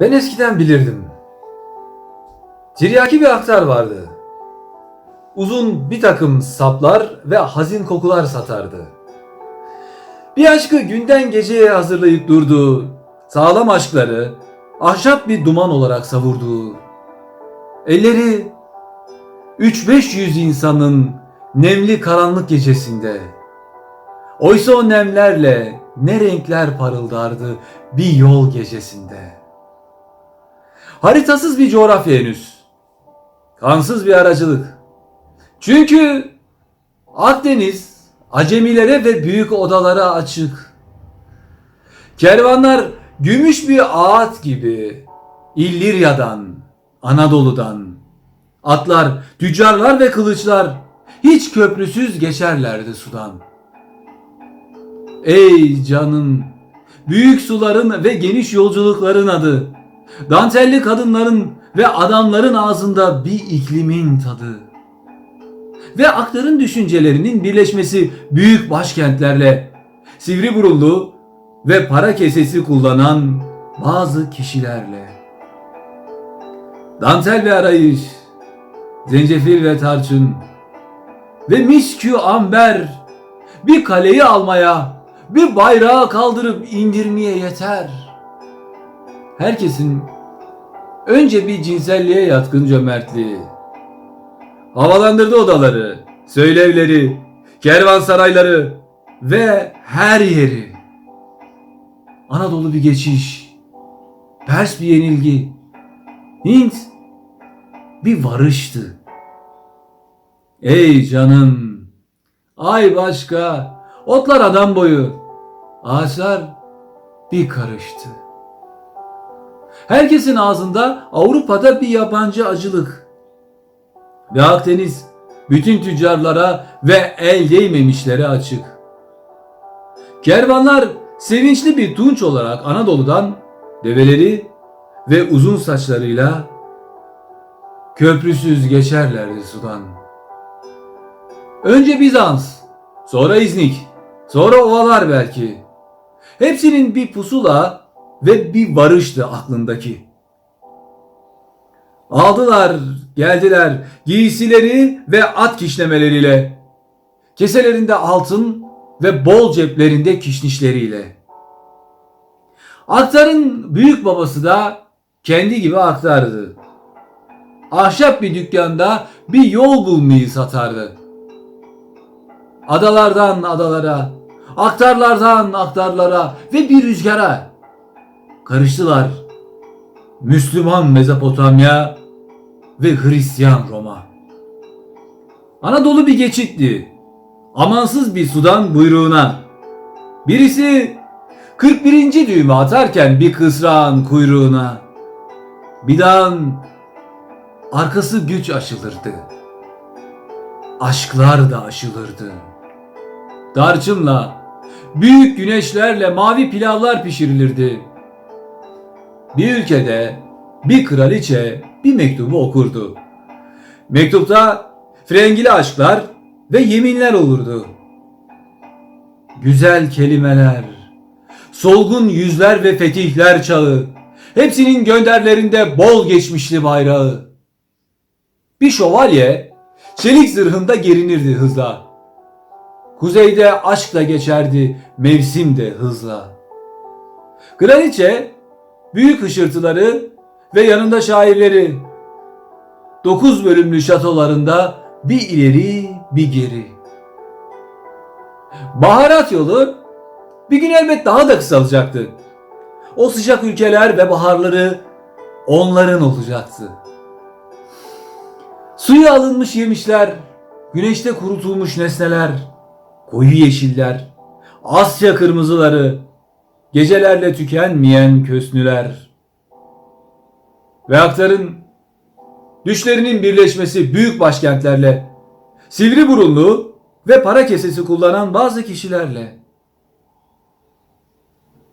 Ben eskiden bilirdim. Tiryaki bir aktar vardı. Uzun bir takım saplar ve hazin kokular satardı. Bir aşkı günden geceye hazırlayıp durduğu, sağlam aşkları ahşap bir duman olarak savurduğu, elleri 3-500 insanın nemli karanlık gecesinde, oysa o nemlerle ne renkler parıldardı bir yol gecesinde. Haritasız bir coğrafya henüz. Kansız bir aracılık. Çünkü Akdeniz acemilere ve büyük odalara açık. Kervanlar gümüş bir ağaç gibi İllirya'dan, Anadolu'dan, atlar, tüccarlar ve kılıçlar hiç köprüsüz geçerlerdi sudan. Ey canım, büyük suların ve geniş yolculukların adı, dantelli kadınların ve adamların ağzında bir iklimin tadı. Ve aktarın düşüncelerinin birleşmesi büyük başkentlerle, sivri burunlu ve para kesesi kullanan bazı kişilerle. Dantel ve arayış, zencefil ve tarçın ve miskü amber bir kaleyi almaya, bir bayrağı kaldırıp indirmeye yeter. Herkesin önce bir cinselliğe yatkın cömertliği, havalandırdı odaları, söylevleri, kervansarayları ve her yeri. Anadolu bir geçiş, Pers bir yenilgi, Hint bir varıştı. Ey canım, ay başka, otlar adam boyu, ağaçlar bir karıştı. Herkesin ağzında Avrupa'da bir yabancı acılık. Ve Akdeniz bütün tüccarlara ve el değmemişlere açık. Kervanlar sevinçli bir tunç olarak Anadolu'dan develeri ve uzun saçlarıyla köprüsüz geçerlerdi sudan. Önce Bizans, sonra İznik, sonra ovalar belki. Hepsinin bir pusula ve bir varıştı aklındaki. Aldılar, geldiler giysileri ve at kişnemeleriyle. Keselerinde altın ve bol ceplerinde kişnişleriyle. Aktar'ın büyük babası da kendi gibi aktardı. Ahşap bir dükkanda bir yol bulmayı satardı. Adalardan adalara, aktarlardan aktarlara ve bir rüzgara karıştılar. Müslüman Mezopotamya ve Hristiyan Roma. Anadolu bir geçitti. Amansız bir sudan buyruğuna. Birisi 41. düğme atarken bir kısrağın kuyruğuna. Bir dağın arkası güç aşılırdı. Aşklar da aşılırdı. Darçınla, büyük güneşlerle mavi pilavlar pişirilirdi. Bir ülkede bir kraliçe bir mektubu okurdu. Mektupta frengili aşklar ve yeminler olurdu. Güzel kelimeler, solgun yüzler ve fetihler çağı, hepsinin gönderlerinde bol geçmişli bayrağı. Bir şövalye çelik zırhında gerinirdi hızla. Kuzeyde aşkla geçerdi mevsim de hızla. Kraliçe büyük hışırtıları ve yanında şairleri dokuz bölümlü şatolarında bir ileri bir geri. Baharat yolu bir gün elbet daha da kısalacaktı. O sıcak ülkeler ve baharları onların olacaktı. Suyu alınmış yemişler, güneşte kurutulmuş nesneler, koyu yeşiller, Asya kırmızıları, gecelerle tükenmeyen kösnüler. Ve aktarın düşlerinin birleşmesi büyük başkentlerle, sivri burunlu ve para kesesi kullanan bazı kişilerle.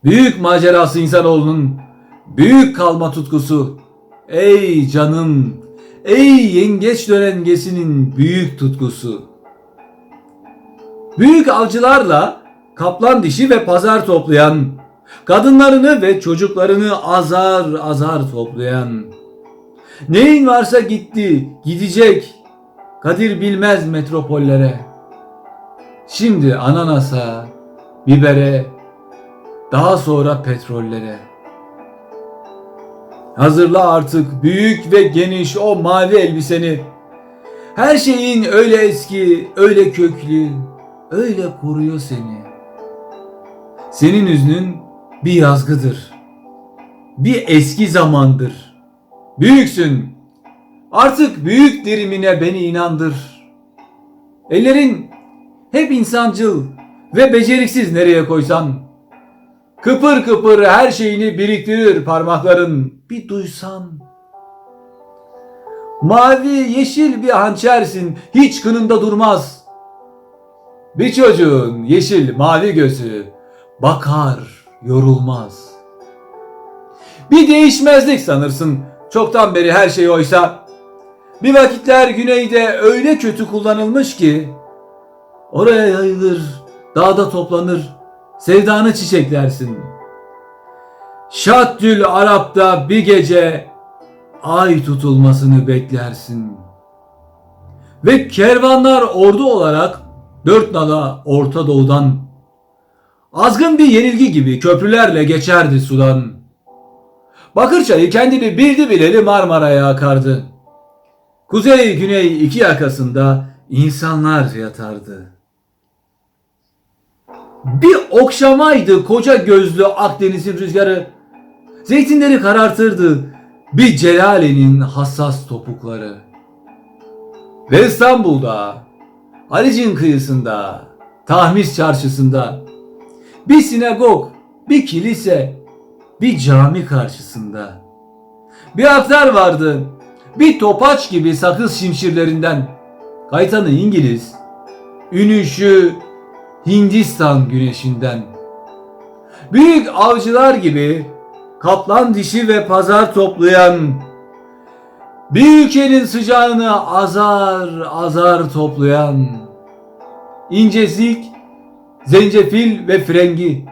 Büyük macerası insanoğlunun büyük kalma tutkusu. Ey canım, ey yengeç dönengesinin büyük tutkusu. Büyük avcılarla kaplan dişi ve pazar toplayan kadınlarını ve çocuklarını azar azar toplayan, neyin varsa gitti, gidecek, Kadir bilmez metropollere. Şimdi ananasa, bibere, daha sonra petrollere. Hazırla artık büyük ve geniş o mavi elbiseni. Her şeyin öyle eski, öyle köklü, öyle koruyor seni. Senin hüznün bir yazgıdır. Bir eski zamandır. Büyüksün. Artık büyük dirimine beni inandır. Ellerin hep insancıl ve beceriksiz nereye koysan. Kıpır kıpır her şeyini biriktirir parmakların bir duysan. Mavi yeşil bir hançersin hiç kınında durmaz. Bir çocuğun yeşil mavi gözü bakar yorulmaz. Bir değişmezlik sanırsın çoktan beri her şey oysa. Bir vakitler güneyde öyle kötü kullanılmış ki oraya yayılır, dağda toplanır, sevdanı çiçeklersin. Şaddül Arap'ta bir gece ay tutulmasını beklersin. Ve kervanlar ordu olarak dört nala Orta Doğu'dan azgın bir yenilgi gibi köprülerle geçerdi sudan. Bakırçayı kendini bildi bileli Marmara'ya akardı. Kuzey güney iki yakasında insanlar yatardı. Bir okşamaydı koca gözlü Akdeniz'in rüzgarı. Zeytinleri karartırdı bir Celale'nin hassas topukları. Ve İstanbul'da, Halic'in kıyısında, Tahmis çarşısında, bir sinagog, bir kilise, bir cami karşısında. Bir aktar vardı, bir topaç gibi sakız şimşirlerinden. Kaytanı İngiliz, ünüşü Hindistan güneşinden. Büyük avcılar gibi kaplan dişi ve pazar toplayan, bir ülkenin sıcağını azar azar toplayan, incezik, zencefil ve frengi,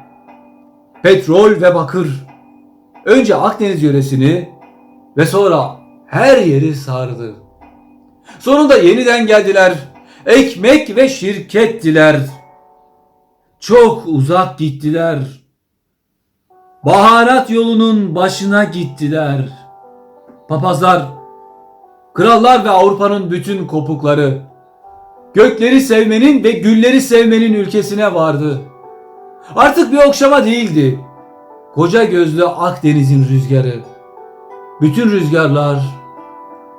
petrol ve bakır, önce Akdeniz yöresini ve sonra her yeri sardı. Sonunda yeniden geldiler, ekmek ve şirkettiler. Çok uzak gittiler. Baharat yolunun başına gittiler. Papazlar, krallar ve Avrupa'nın bütün kopukları gökleri sevmenin ve gülleri sevmenin ülkesine vardı. Artık bir okşama değildi. Koca gözlü Akdeniz'in rüzgarı. Bütün rüzgarlar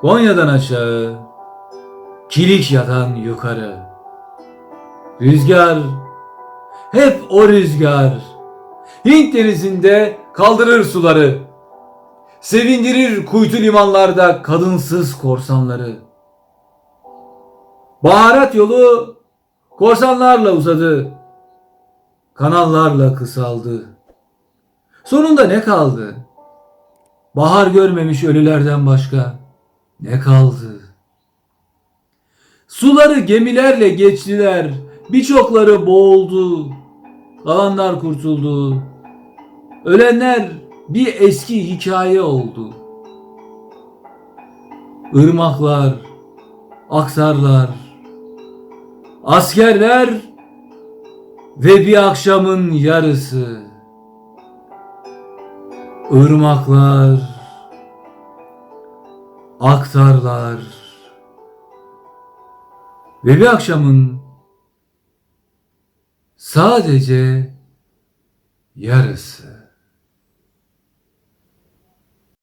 Konya'dan aşağı, Kilikya'dan yukarı. Rüzgar, hep o rüzgar. Hint denizinde kaldırır suları. Sevindirir kuytu limanlarda kadınsız korsanları. Baharat yolu korsanlarla uzadı. Kanallarla kısaldı. Sonunda ne kaldı? Bahar görmemiş ölülerden başka ne kaldı? Suları gemilerle geçtiler. Birçokları boğuldu. Kalanlar kurtuldu. Ölenler bir eski hikaye oldu. Irmaklar, aksarlar, askerler ve bir akşamın yarısı. Irmaklar, aktarlar ve bir akşamın sadece yarısı.